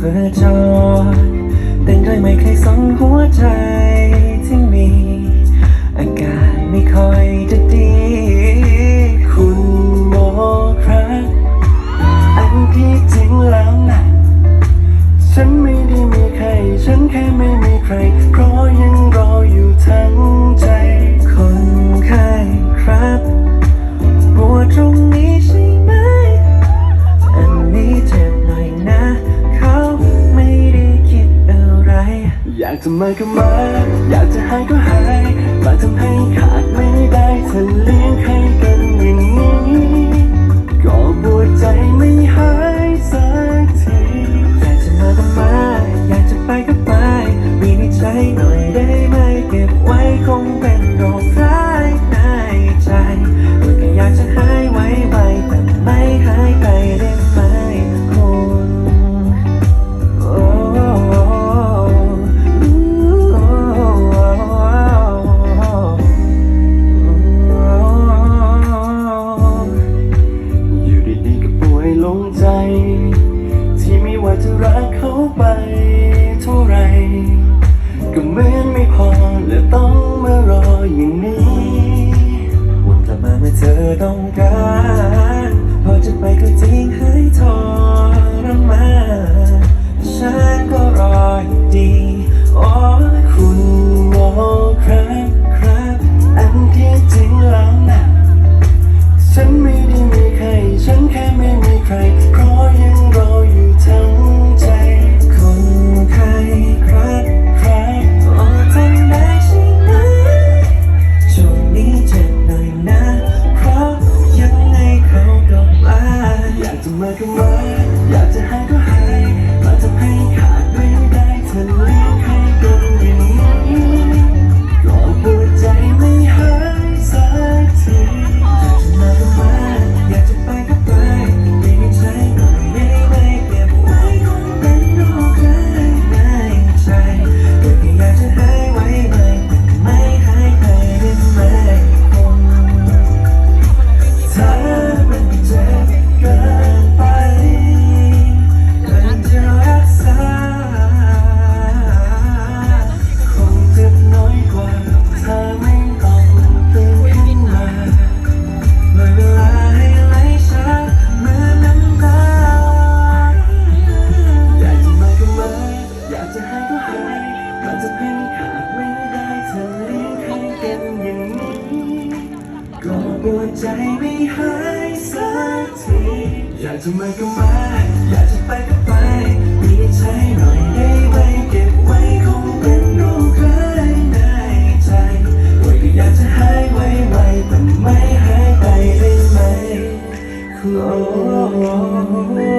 เพื่อจอแต่นด้วยไม่เคยสองหัวใจากจะมาก็มา อยากจะหายก็หายมาทำให้ขาดไม่ได้ อต้องการพอจะไปก็ทิ้งให้ทรมาน Make a ก่อนจะเป็งขาดไม่ได้เธอเลี้ยงให้กันอย่างนี้ก็ปวดใจไม่หายสักทีอยากจะมาก็มาอยากจะไปก็ไปมีใช้หน่อยได้ไหมเก็บไว้คงเป็นโรคร้ายในใจโดยก็อยากจะหายไวๆแต่ไม่หายไปได้ไหมคือโอ้